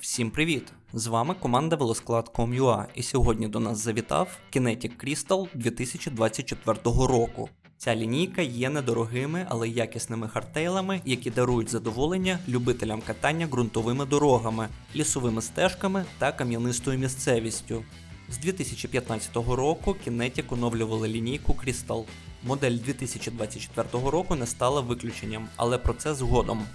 Всім привіт! З вами команда Велосклад.com.ua і сьогодні до нас завітав Kinetic Crystal 2024 року. Ця лінійка є недорогими, але якісними хардтейлами, які дарують задоволення любителям катання ґрунтовими дорогами, лісовими стежками та кам'янистою місцевістю. З 2015 року Kinetic оновлювали лінійку Crystal. Модель 2024 року не стала виключенням, але про це згодом.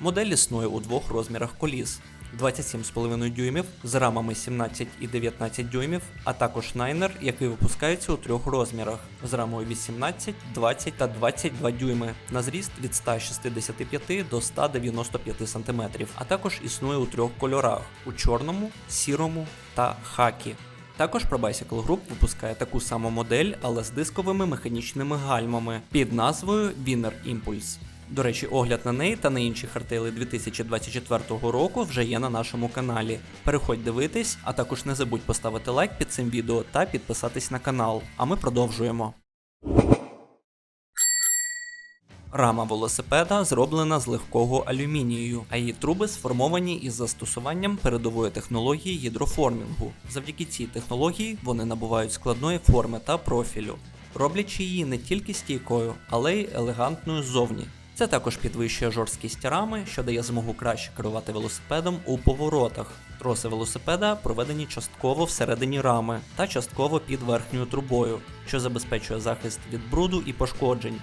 Модель існує у двох розмірах коліс: 27,5 дюймів з рамами 17 і 19 дюймів, а також найнер, який випускається у трьох розмірах з рамою 18, 20 та 22 дюйми на зріст від 165 до 195 см, а також існує у трьох кольорах: у чорному, сірому та хакі. Також Pro Bicycle Group випускає таку саму модель, але з дисковими механічними гальмами під назвою Winner Impulse. До речі, огляд на неї та на інші хартейли 2024 року вже є на нашому каналі. Переходь дивитись, а також не забудь поставити лайк під цим відео та підписатись на канал. А ми продовжуємо. Рама велосипеда зроблена з легкого алюмінію, а її труби сформовані із застосуванням передової технології гідроформінгу. Завдяки цій технології вони набувають складної форми та профілю, роблячи її не тільки стійкою, але й елегантною ззовні. Це також підвищує жорсткість рами, що дає змогу краще керувати велосипедом у поворотах. Троси велосипеда проведені частково всередині рами та частково під верхньою трубою, що забезпечує захист від бруду і пошкоджень.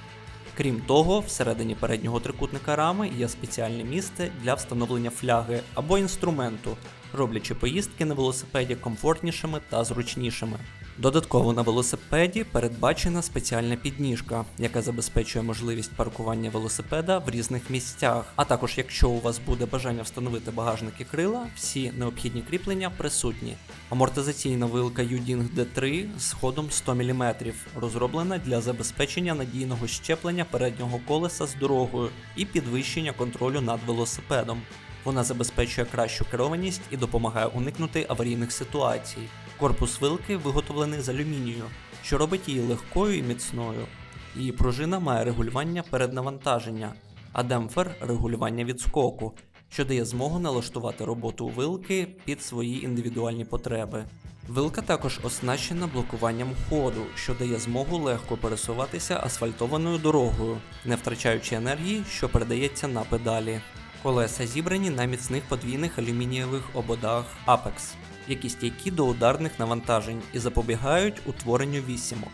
Крім того, всередині переднього трикутника рами є спеціальне місце для встановлення фляги або інструменту, роблячи поїздки на велосипеді комфортнішими та зручнішими. Додатково на велосипеді передбачена спеціальна підніжка, яка забезпечує можливість паркування велосипеда в різних місцях. А також, якщо у вас буде бажання встановити багажник і крила, всі необхідні кріплення присутні. Амортизаційна вилка Uding D3 з ходом 100 мм, розроблена для забезпечення надійного щеплення переднього колеса з дорогою і підвищення контролю над велосипедом. Вона забезпечує кращу керованість і допомагає уникнути аварійних ситуацій. Корпус вилки виготовлений з алюмінію, що робить її легкою і міцною. Її пружина має регулювання переднавантаження, а демпфер регулювання відскоку, що дає змогу налаштувати роботу вилки під свої індивідуальні потреби. Вилка також оснащена блокуванням ходу, що дає змогу легко пересуватися асфальтованою дорогою, не втрачаючи енергії, що передається на педалі. Колеса зібрані на міцних подвійних алюмінієвих ободах Apex, які стійкі до ударних навантажень і запобігають утворенню вісімок.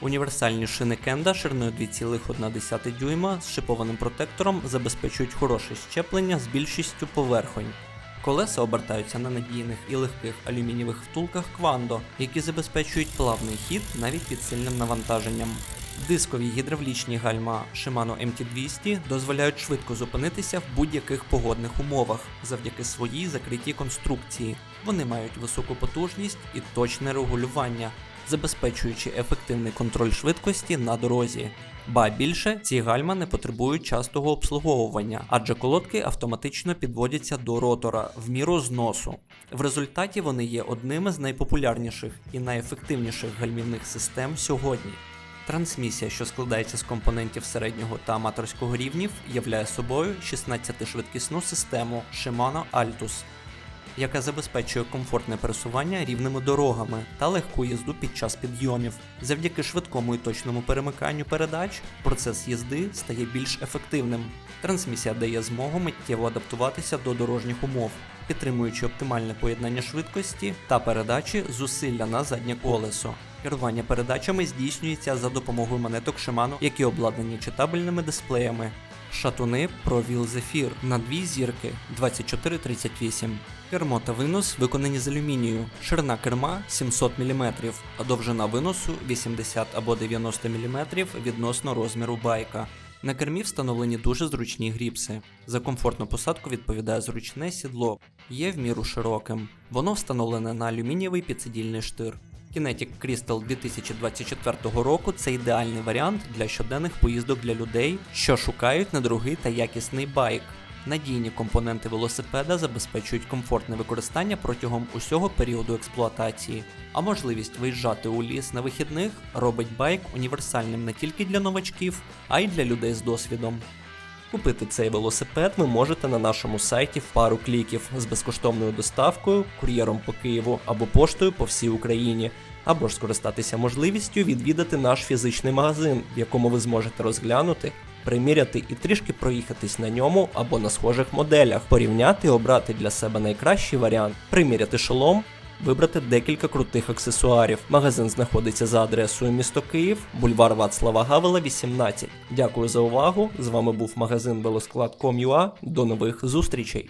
Універсальні шини Кенда шириною 2,1 дюйма з шипованим протектором забезпечують хороше щеплення з більшістю поверхонь. Колеса обертаються на надійних і легких алюмінієвих втулках Quando, які забезпечують плавний хід навіть під сильним навантаженням. Дискові гідравлічні гальма Shimano MT200 дозволяють швидко зупинитися в будь-яких погодних умовах завдяки своїй закритій конструкції. Вони мають високу потужність і точне регулювання, забезпечуючи ефективний контроль швидкості на дорозі. Ба більше ці гальма не потребують частого обслуговування, адже колодки автоматично підводяться до ротора в міру зносу. В результаті вони є одними з найпопулярніших і найефективніших гальмівних систем сьогодні. Трансмісія, що складається з компонентів середнього та аматорського рівнів, являє собою 16-швидкісну систему Shimano Altus, яка забезпечує комфортне пересування рівними дорогами та легку їзду під час підйомів. Завдяки швидкому і точному перемиканню передач процес їзди стає більш ефективним. Трансмісія дає змогу миттєво адаптуватися до дорожніх умов, підтримуючи оптимальне поєднання швидкості та передачі зусилля на заднє колесо. Керування передачами здійснюється за допомогою монеток Shimano, які обладнані читабельними дисплеями. Шатуни ProWheel Zephyr на дві зірки 2438. Кермо та винос виконані з алюмінію. Ширина керма 700 мм, а довжина виносу 80 або 90 мм відносно розміру байка. На кермі встановлені дуже зручні гріпси. За комфортну посадку відповідає зручне сідло, є в міру широким. Воно встановлене на алюмінієвий підсидільний штир. Kinetic Crystal 2024 року це ідеальний варіант для щоденних поїздок для людей, що шукають недорогий та якісний байк. Надійні компоненти велосипеда забезпечують комфортне використання протягом усього періоду експлуатації, а можливість виїжджати у ліс на вихідних робить байк універсальним не тільки для новачків, а й для людей з досвідом. Купити цей велосипед ви можете на нашому сайті в пару кліків з безкоштовною доставкою, кур'єром по Києву або поштою по всій Україні, або ж скористатися можливістю відвідати наш фізичний магазин, в якому ви зможете розглянути, приміряти і трішки проїхатись на ньому або на схожих моделях, порівняти обрати для себе найкращий варіант, приміряти шолом. Вибрати декілька крутих аксесуарів. Магазин знаходиться за адресою місто Київ, бульвар Вацлава Гавела, 18. Дякую за увагу. З вами був магазин велосклад.com.ua. До нових зустрічей.